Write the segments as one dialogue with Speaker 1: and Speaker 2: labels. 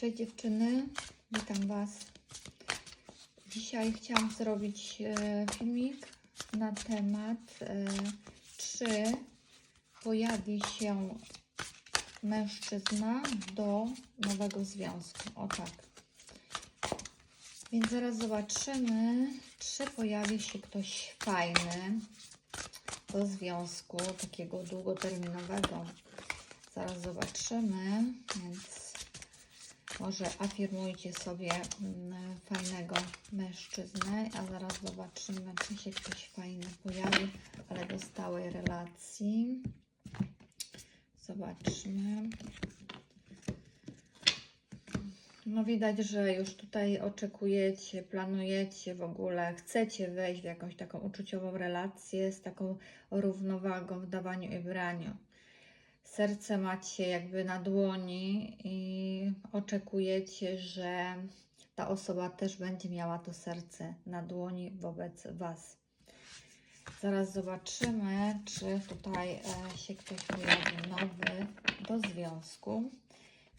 Speaker 1: Cześć dziewczyny, witam Was. Dzisiaj chciałam zrobić e, filmik na temat, e, czy pojawi się mężczyzna do nowego związku. O tak. Więc zaraz zobaczymy, czy pojawi się ktoś fajny do związku, takiego długoterminowego. Zaraz zobaczymy, więc może afirmujcie sobie mm, fajnego mężczyznę, a zaraz zobaczymy, czy się ktoś fajny pojawi, ale do stałej relacji. Zobaczmy. No widać, że już tutaj oczekujecie, planujecie w ogóle, chcecie wejść w jakąś taką uczuciową relację z taką równowagą w dawaniu i braniu. Serce macie jakby na dłoni i oczekujecie, że ta osoba też będzie miała to serce na dłoni wobec Was. Zaraz zobaczymy, czy tutaj e, się ktoś pojawi nowy do związku.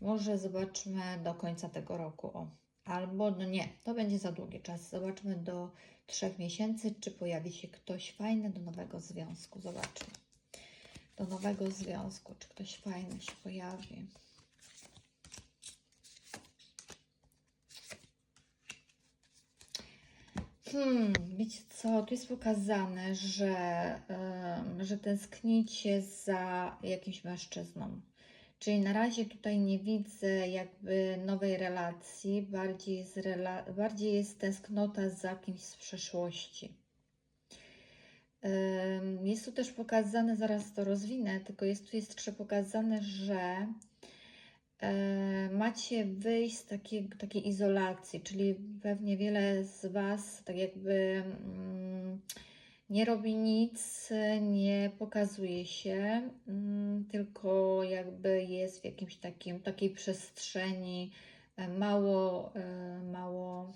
Speaker 1: Może zobaczmy do końca tego roku. O. Albo no nie, to będzie za długi czas. Zobaczmy do trzech miesięcy, czy pojawi się ktoś fajny do nowego związku. Zobaczmy. Do nowego związku, czy ktoś fajny się pojawi. Hmm, wiecie co, tu jest pokazane, że, em, że tęsknicie za jakimś mężczyzną. Czyli na razie tutaj nie widzę jakby nowej relacji, bardziej jest, rela bardziej jest tęsknota za kimś z przeszłości. Jest tu też pokazane, zaraz to rozwinę, tylko jest tu jest jeszcze pokazane, że e, macie wyjść z takiej, takiej izolacji, czyli pewnie wiele z Was tak jakby mm, nie robi nic, nie pokazuje się, mm, tylko jakby jest w jakimś takim, takiej przestrzeni e, mało, e, mało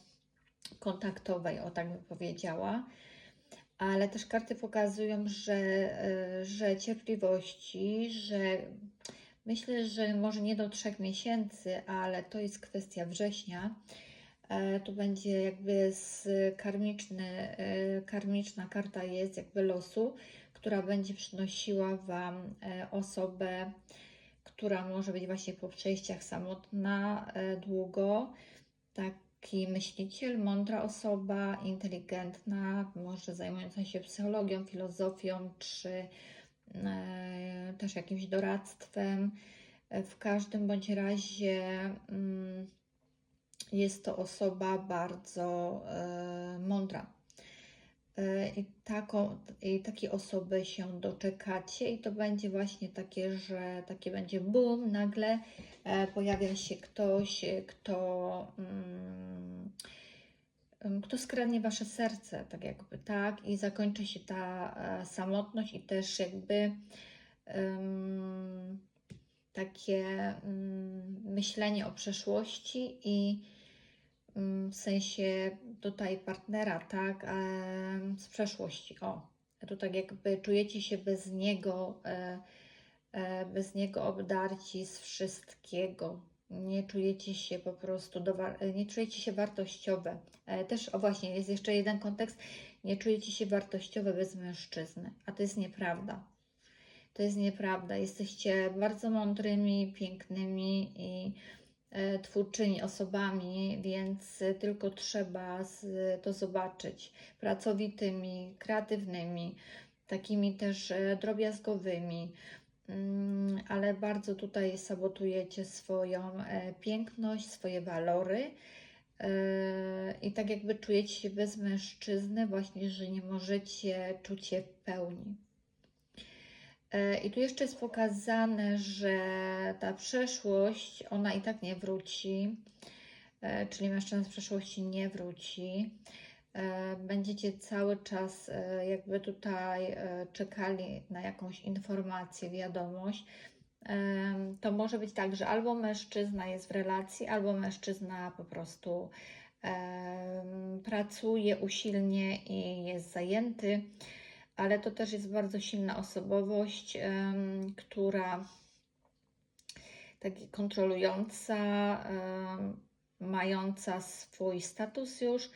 Speaker 1: kontaktowej, o tak bym powiedziała. Ale też karty pokazują, że, e, że cierpliwości, że myślę, że może nie do trzech miesięcy, ale to jest kwestia września. E, Tu będzie jakby z karmiczny, e, karmiczna karta jest jakby losu, która będzie przynosiła Wam osobę, która może być właśnie po przejściach samotna długo. Taki myśliciel, mądra osoba, inteligentna, może zajmująca się psychologią, filozofią, czy e, też jakimś doradztwem. W każdym bądź razie. Mm, jest to osoba bardzo e, mądra. E, I, taką, I takiej osoby się doczekacie, i to będzie właśnie takie, że takie będzie boom, nagle e, pojawia się ktoś, kto, mm, kto skradnie wasze serce, tak jakby, tak, i zakończy się ta e, samotność, i też jakby takie mm, myślenie o przeszłości i w sensie tutaj partnera, tak, em, z przeszłości. O, tu tak jakby czujecie się bez niego, e, e, bez niego obdarci z wszystkiego. Nie czujecie się po prostu, dowar- nie czujecie się wartościowe. E, Też, o właśnie, jest jeszcze jeden kontekst. Nie czujecie się wartościowe bez mężczyzny, a to jest nieprawda. To jest nieprawda. Jesteście bardzo mądrymi, pięknymi i e, twórczymi osobami, więc e, tylko trzeba to zobaczyć. Pracowitymi, kreatywnymi, takimi też e, drobiazgowymi, Mm, ale bardzo tutaj sabotujecie swoją piękność, swoje walory. I tak jakby czujecie się bez mężczyzny, właśnie, że nie możecie czuć się w pełni. E, I tu jeszcze jest pokazane, że ta przeszłość, ona i tak nie wróci, e, czyli mężczyzna z przeszłości nie wróci. E, Będziecie cały czas jakby tutaj czekali na jakąś informację, wiadomość. To może być tak, że albo mężczyzna jest w relacji, albo mężczyzna po prostu pracuje usilnie i jest zajęty ale to też jest bardzo silna osobowość, która taki kontrolująca, mająca swój status już.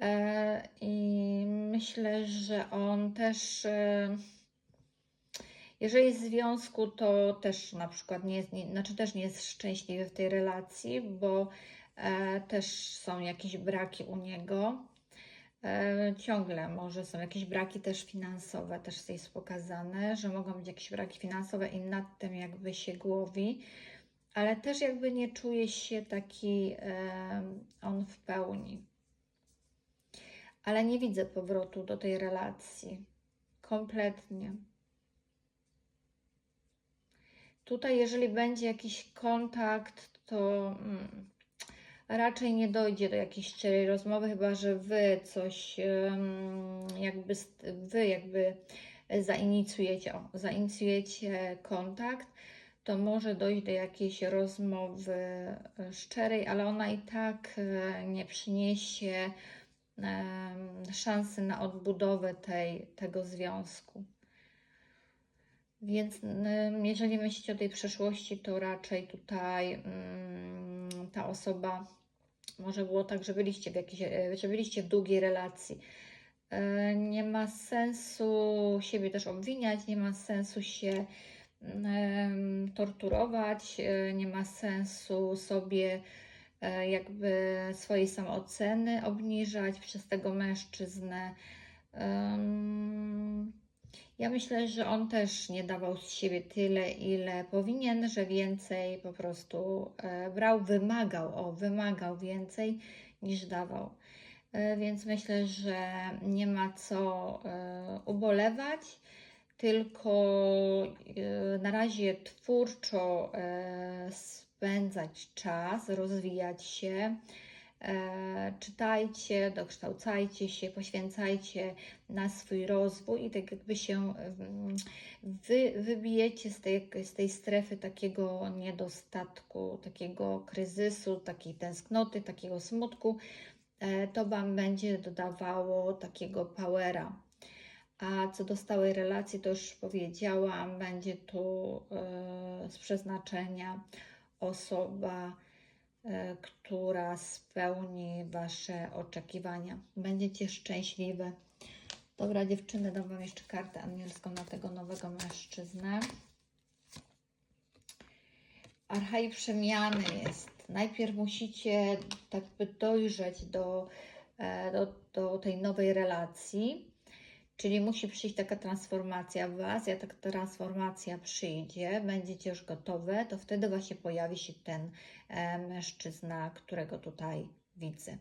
Speaker 1: E, I myślę, że on też, e, jeżeli jest w związku, to też na przykład nie jest, nie, znaczy też nie jest szczęśliwy w tej relacji, bo e, też są jakieś braki u niego. E, ciągle może są jakieś braki też finansowe, też jest pokazane, że mogą być jakieś braki finansowe i nad tym jakby się głowi, ale też jakby nie czuje się taki on w pełni. Ale nie widzę powrotu do tej relacji. Kompletnie. Tutaj, jeżeli będzie jakiś kontakt, to mm, raczej nie dojdzie do jakiejś szczerej rozmowy, chyba że wy coś jakby wy jakby zainicjujecie, o, zainicjujecie kontakt, to może dojść do jakiejś rozmowy szczerej, ale ona i tak e, nie przyniesie szansy na odbudowę tej, tego związku. Więc jeżeli myślicie o tej przeszłości, to raczej tutaj ta osoba może było tak, że byliście w jakiejś, e, że byliście w długiej relacji. E, Nie ma sensu siebie też obwiniać, nie ma sensu się em, torturować, e, nie ma sensu sobie jakby swojej samooceny obniżać przez tego mężczyznę. Ja myślę, że on też nie dawał z siebie tyle, ile powinien, że więcej po prostu e, brał, wymagał, o, wymagał więcej niż dawał. E, Więc myślę, że nie ma co e, ubolewać, tylko na razie twórczo spędzać czas, rozwijać się. E, czytajcie, dokształcajcie się, poświęcajcie na swój rozwój i tak jakby się wy, wybijecie z tej, z tej strefy takiego niedostatku, takiego kryzysu, takiej tęsknoty, takiego smutku. E, To Wam będzie dodawało takiego powera. A co do stałej relacji, to już powiedziałam, będzie tu e, z przeznaczenia osoba, która spełni Wasze oczekiwania. Będziecie szczęśliwe. Dobra, dziewczyny, dam Wam jeszcze kartę anielską na tego nowego mężczyznę. Archai przemiany jest. Najpierw musicie tak by dojrzeć do, e, do, do tej nowej relacji, czyli musi przyjść taka transformacja w Was. Jak taka transformacja przyjdzie, będziecie już gotowe, to wtedy właśnie pojawi się ten e, mężczyzna, którego tutaj widzę.